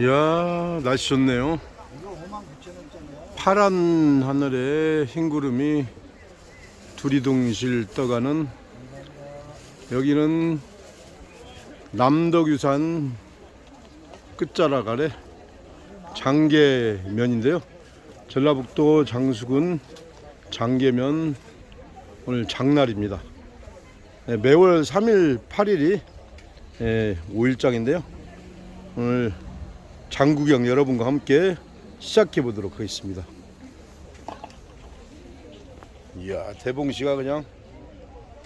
이야 날씨 좋네요. 파란 하늘에 흰 구름이 두리둥실 떠가는 여기는 남덕유산 끝자락 아래 장계면인데요. 전라북도 장수군 장계면 오늘 장날입니다. 네, 매월 3일 8일이 5일장인데요 오늘 장구경 여러분과 함께 시작해 보도록 하겠습니다. 이야 대봉시가 그냥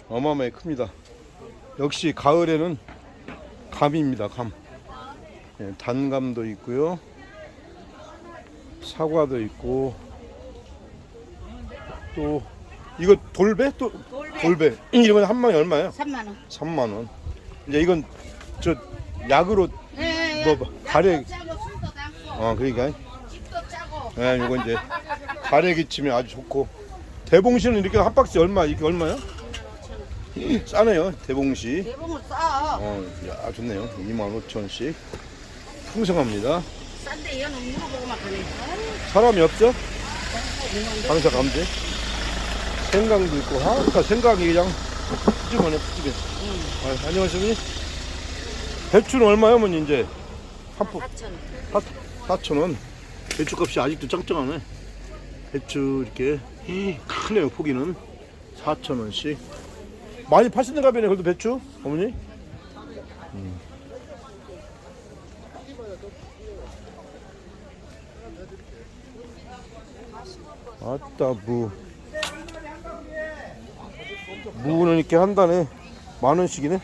어마어마하게 큽니다. 역시 가을에는 감입니다. 감. 예, 단감도 있고요. 사과도 있고 또 이거 돌배 또 돌배. 돌배 이건 한 마리 얼마예요? 3만 원. 3만 원. 이제 이건 저 약으로 예, 뭐, 뭐, 가래- 어 그러니까. 예, 이거 이제 가래 기침이 아주 좋고 대봉시는 이렇게 한 박스 얼마 이게 얼마요? 싸네요 대봉시. 대봉을 싸. 어, 야 좋네요. 2만 5천 원씩 풍성합니다. 싼데 얘는 물어보고만 가네. 사람이 없죠? 방사 감지. 생강도 있고 아까 생강이 그냥 푸짐하네 푸짐해. 아, 안녕하세요. 배추는 얼마요, 어머니 이제 한 포. 4천. 4천 원. 배추값이 아직도 짱짱하네. 배추 이렇게 크네요 포기는 4천 원씩. 많이 파시는 가면에 그래도 배추 어머니? 음. 아따 무. 무는 이렇게 한 단에 만 원씩이네.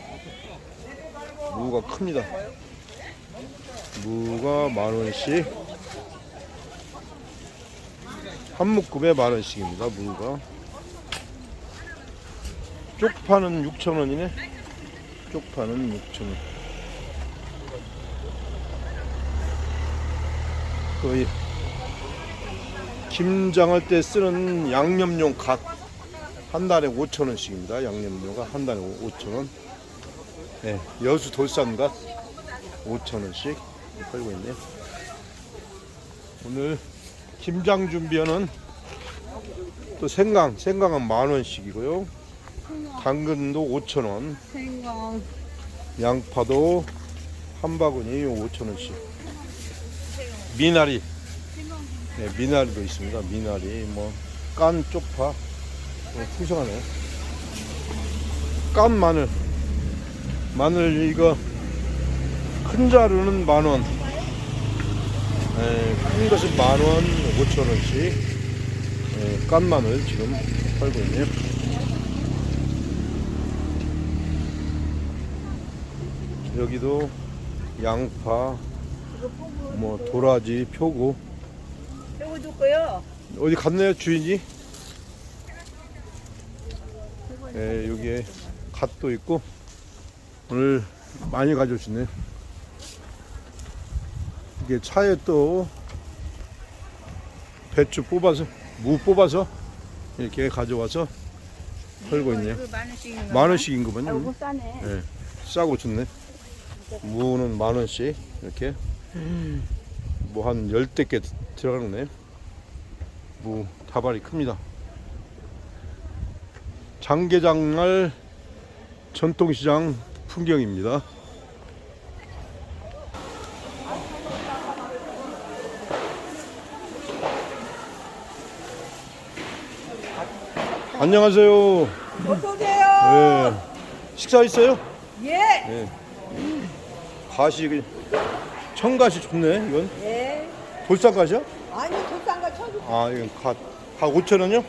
무가 큽니다. 무가 만 원씩 한 묶음에 만 원씩입니다. 무가 쪽파는 6천 원이네. 쪽파는 6천 원. 거의 김장할 때 쓰는 양념용 갓한 달에 5천 원씩입니다. 양념료가 한 달에 5천 원. 네, 여수 돌산갓 5천 원씩 팔고 있네요. 오늘 김장 준비하는 또 생강, 생강은 만 원씩이고요. 당근도 5천 원, 생강. 양파도 한 바구니 5천 원씩. 미나리, 네, 미나리도 있습니다. 미나리, 뭐 깐 쪽파, 어, 풍성하네. 깐 마늘, 마늘 이거 큰 자루는 만 원. 예, 큰 것은 만 원, 오천 원씩. 예, 깐 마늘 지금 팔고 있네요. 여기도 양파, 뭐 도라지, 표고. 줄 거요. 어디 갔나요 주인이? 예, 여기에 갓도 있고 오늘 많이 가져오시네요. 이게 차에 또 배추 뽑아서 무 뽑아서 이렇게 가져와서 팔고 있네요. 만 원씩. 만 원씩인구만요. 아이고 싸네. 예, 싸고 좋네. 무는 만 원씩 이렇게 뭐 한 열댓 개 들어가네. 무 다발이 큽니다. 장계장날 전통시장 풍경입니다. 안녕하세요. 어서 오세요. 예. 식사했어요? 예. 예. 가시 그 청가시 좋네 이건 예. 돌산가시야? 아니 독산과 천국. 아 이건 갓, 갓 5천 원이요?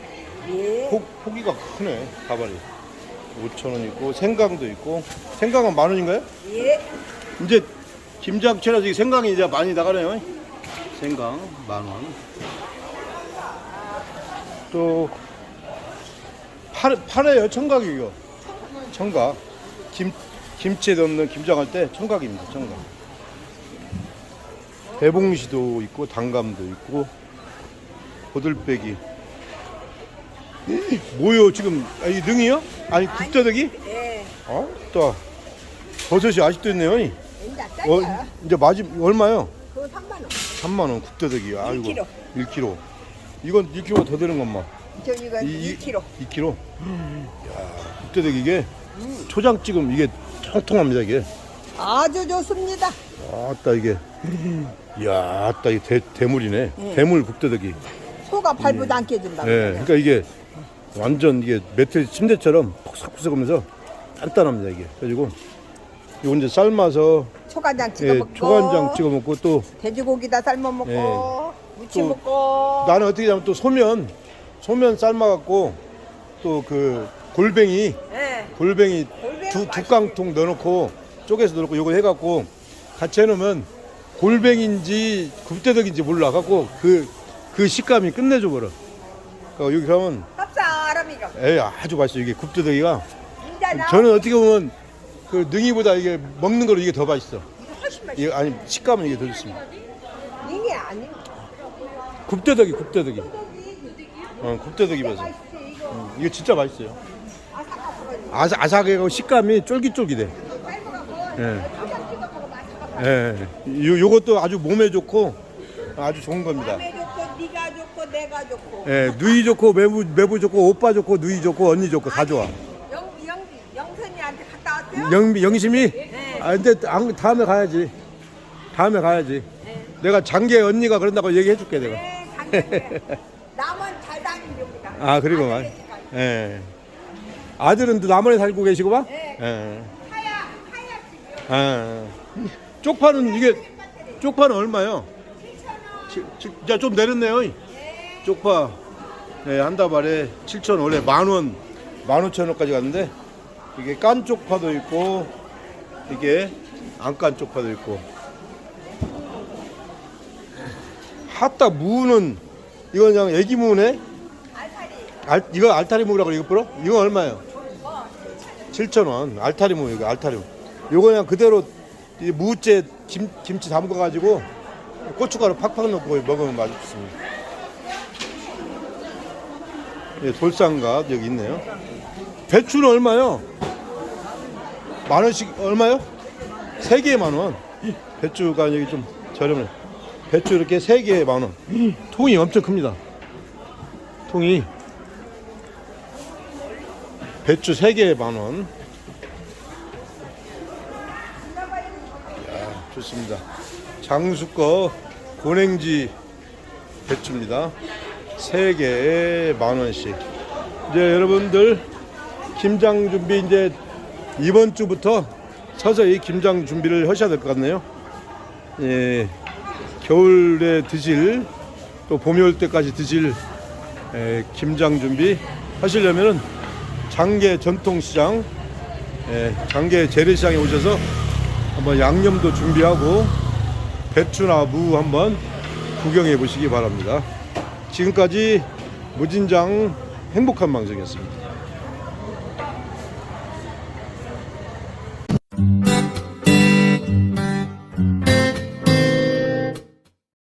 예. 포, 포기가 크네 가발이 5천 원 있고 생강도 있고 생강은 만 원인가요? 예. 이제 김장철에서 이 생강이 이제 많이 나가네요 생강 만 원 또 파, 파래요 청각이 이거 청각 김, 김치에 넣는 김장할 때 청각입니다 청각 대봉시도 있고 당감도 있고 고들빼기 뭐요 지금 아, 이 능이요? 아니 국자덕이? 예. 어? 또 버섯이 아직도 있네요 이제 어, 쌀이야. 이제 마지 얼마요? 그거 3만 원. 3만 원 국대덕이. 아이고. 1kg. 1kg. 이건 1kg 더 되는 것만. 저 이거 2kg. 2kg. 야, 국대덕 이게 초장 찍으면 이게 통통합니다 이게. 아주 좋습니다. 아따 이게. 야, 아따 이게 대, 대물이네. 대물 국대덕이. 소가 발부도 안 깨진다. 예. 그러니까 이게 완전 이게 매트 침대처럼 퍽석퍽석하면서 단단합니다 이게. 그래가지고 이거 이제 삶아서 초간장 찍어 예, 먹고. 초간장 찍어 먹고 또 돼지고기다 삶아 먹고. 예. 무침 또 먹고. 나는 어떻게 하면 또 소면 소면 삶아갖고 또 그 골뱅이 예. 골뱅이 두, 두. 깡통 넣어놓고 쪼개서 넣어놓고 이거 해갖고 같이 해놓으면 골뱅인지 굽대덕인지 몰라 갖고 그, 그 식감이 끝내줘 버려 그러니까 여기 가면 쌉싸름이가. 에이 아주 맛있어 이게 굽대덕이가 나. 저는 어떻게 보면 그 능이보다 이게 먹는 거로 이게 더 맛있어 훨씬 맛있어. 이게 아니 식감은 이게 더 좋습니다 이게 아니. 굽대덕이 굽대덕이 어 굽대덕이 맛있어 맛있지 이거. 진짜 맛있어요 아삭아삭하고 아삭, 아삭하고 식감이 쫄깃쫄깃해. 예. 맛있어. 예, 요, 요것도 아주 몸에 좋고 아주 좋은 겁니다. 좋고 네가 좋고 내가 좋고. 예, 누이 좋고 매부 매부 좋고 오빠 좋고 누이 좋고 언니 좋고 다 좋아. 영, 영, 영선이한테 갔다 왔어요? 영미 영심이 네. 아 근데 안- 다음에 가야지. 다음에 가야지. 내가 장계 언니가 그런다고 얘기해 줄게 내가. 네, 당연히. 아 그리고 말. 예. 아들은 또 남원에 살고 계시고 봐? 네. 예. 하야, 하야 집이요. 아. 쪽파는 이게 쪽파는 얼마요? 자, 좀 내렸네요. 쪽파. 네, 한 다발에 7천 원에 만 원, 만 오천 원까지 갔는데 이게 깐 쪽파도 있고 이게 안 깐 쪽파도 있고. 핫다 무는 이거 그냥 애기 무네? 알, 이거 알타리 무라고 이거 불어? 이거 얼마예요? 7천 원. 알타리 무 이거 알타리 무. 요거 그냥 그대로 이 무째 김, 김치 담궈 가지고 고춧가루 팍팍 넣고 먹으면 맛있습니다. 예, 돌산갓 여기 있네요. 배추는 얼마요? 만 원씩 얼마요? 세 개에 만 원. 배추가 여기 좀 저렴해. 배추 이렇게 세 개에 만 원. 통이 엄청 큽니다. 통이 배추 3개에 만원. 야, 좋습니다. 장수거 고냉지 배추입니다. 3개에 만원씩. 이제 여러분들 김장 준비 이제 이번 주부터 서서히 김장 준비를 하셔야 될 것 같네요. 예, 겨울에 드실 또 봄이 올 때까지 드실 에, 김장 준비 하시려면은 장계 전통시장, 에, 장계 재래시장에 오셔서 한번 양념도 준비하고 배추나 무 한번 구경해 보시기 바랍니다. 지금까지 무진장 행복한 방송이었습니다.